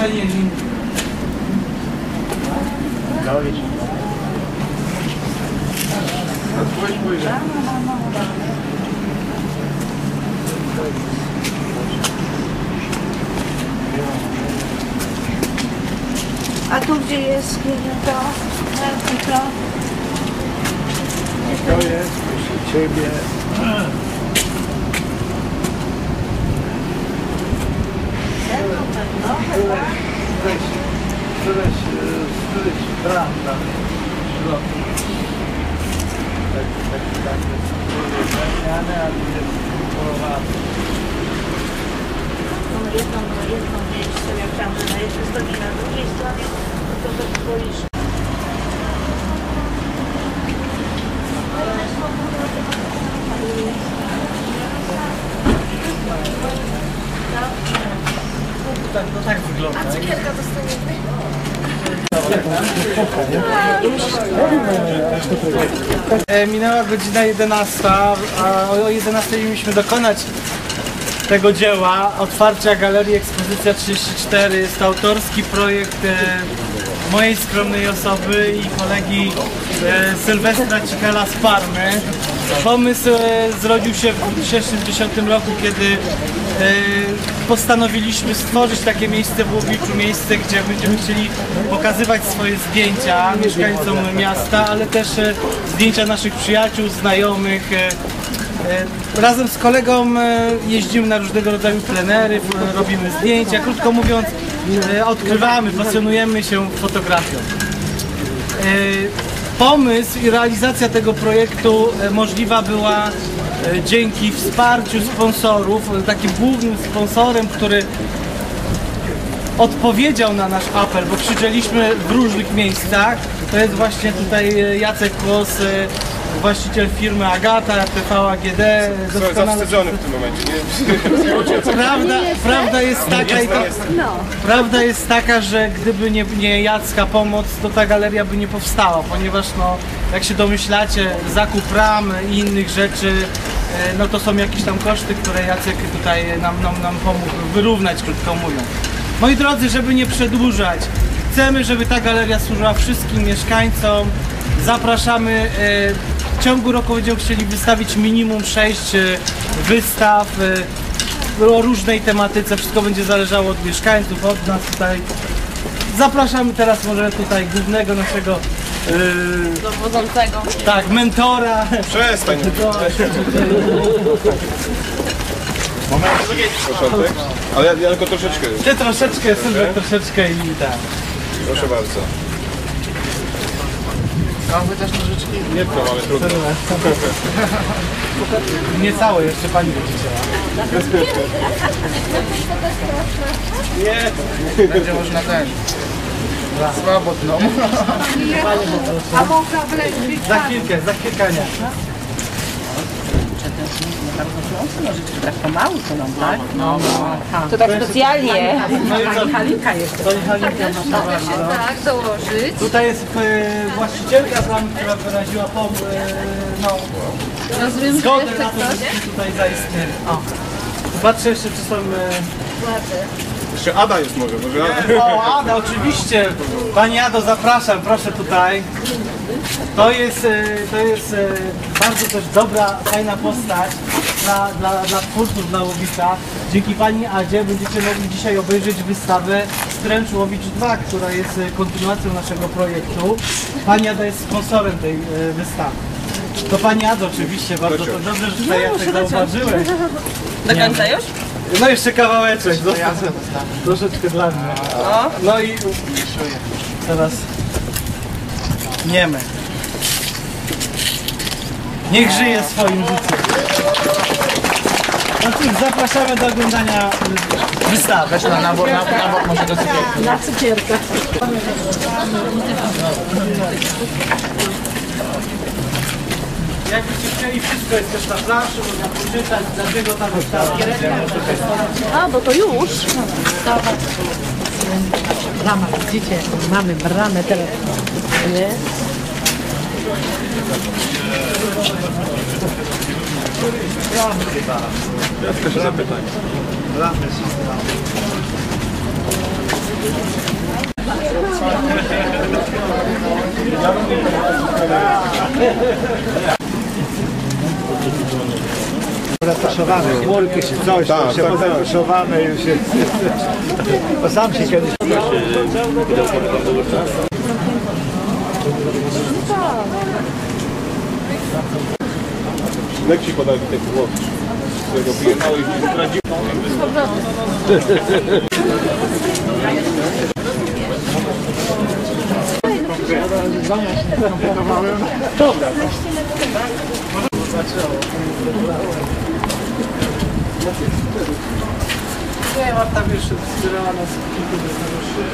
A tu gdzie jest to? To jest, proszę Ciebie. Któreś, któreś, któreś bram tam w środku. Taki, taki, taki, zmiany, a tu jest kolorowany. No jedną, jedną miejsce, jak tam na jednej stronie, na drugiej stronie, to to boisz. Tak, no tak wygląda. Cukierka dostaniemy? E, Minęła godzina 11, a o 11 mieliśmy dokonać tego dzieła, otwarcia Galerii Ekspozycja 34. Jest to autorski projekt e, mojej skromnej osoby i kolegi e, Sylwestra Cikala z Parmy. Pomysł e, zrodził się w 2010 roku, kiedy e, postanowiliśmy stworzyć takie miejsce w Łowiczu, miejsce, gdzie będziemy chcieli pokazywać swoje zdjęcia mieszkańcom miasta, ale też e, zdjęcia naszych przyjaciół, znajomych. e, Razem z kolegą jeździmy na różnego rodzaju plenery, robimy zdjęcia. Krótko mówiąc, odkrywamy, pasjonujemy się fotografią. E, Pomysł i realizacja tego projektu e, możliwa była e, dzięki wsparciu sponsorów. Takim głównym sponsorem, który odpowiedział na nasz apel, bo krzyczeliśmy w różnych miejscach. To jest właśnie tutaj Jacek Kłos, właściciel firmy Agata, TV AGD. Doskonale- zawstydzony w tym momencie, nie? Prawda, prawda jest taka i to, prawda jest taka, że gdyby nie, nie Jacka pomoc, to ta galeria by nie powstała, ponieważ no, jak się domyślacie, zakup ram i innych rzeczy, e, no to są jakieś tam koszty, które Jacek tutaj nam, nam, nam pomógł wyrównać, krótko mówiąc. Moi drodzy, żeby nie przedłużać, chcemy, żeby ta galeria służyła wszystkim mieszkańcom. Zapraszamy. E, W ciągu roku będziemy chcieli wystawić minimum 6 wystaw e, o różnej tematyce. Wszystko będzie zależało od mieszkańców, od nas tutaj. Zapraszamy teraz może tutaj głównego naszego e, Dowodzącego. tak, mentora. Przestań. Początek? Ale ja, ja tylko troszeczkę. Ty troszeczkę, Sylwek troszeczkę i tak. Proszę bardzo. Nie to, ale trudno. Nie całe, jeszcze pani będzie chciała. Nie, Będzie można ten. Swobodną. A można wlecieć za chwilkę, za chwilkę nie. Tak pomału to nam, tak? To tak specjalnie. No i co? Halinka jeszcze. To jest Halinka nasza bardzo. Tak, dołożyć. Tutaj jest e, właścicielka bramy, która wyraziła pom, e, no, Rozumiem, że zgodę jeszcze na to, ktoś? żebyśmy tutaj zaistnieli. O. Patrzę jeszcze, czy są... E, Jeszcze Ada jest może, może Ada. O, Ada, oczywiście. Pani Ado, zapraszam, proszę tutaj. To jest, e, to jest e, bardzo też dobra, fajna postać dla, dla, dla twórców dla Łowicza. Dzięki Pani Adzie będziecie mogli dzisiaj obejrzeć wystawę Stręcz Łowicz 2, która jest e, kontynuacją naszego projektu. Pani Ada jest sponsorem tej wystawy. To Pani Ado oczywiście, bardzo to dobrze, że tutaj Jacek zauważyłeś. Do końca już? No jeszcze kawałeczek, zostaw troszeczkę dla mnie. No i teraz niemy. Niech żyje swoim życiem. No cóż, zapraszamy do oglądania wystawy. Weź na nabor, na, nabor może do cukierki. Na cukierkę. Jakbyście chcieli, wszystko jest też na planszy, można poczytać, dlaczego tam jest ta A, bo to już. Brama, widzicie, mamy bramę teraz. Nie? Bramy chyba. Ja też zapytań. Bramy są tam. Ja Zatuszowany, chmurki czy coś, Tak, to się tak, tak. już jest. Bo sam się kiedyś... Jak ci podał taki głos? Którego pijechałeś i zdradził. Nie, Marta wiesz, zbierała nas kilku, że się...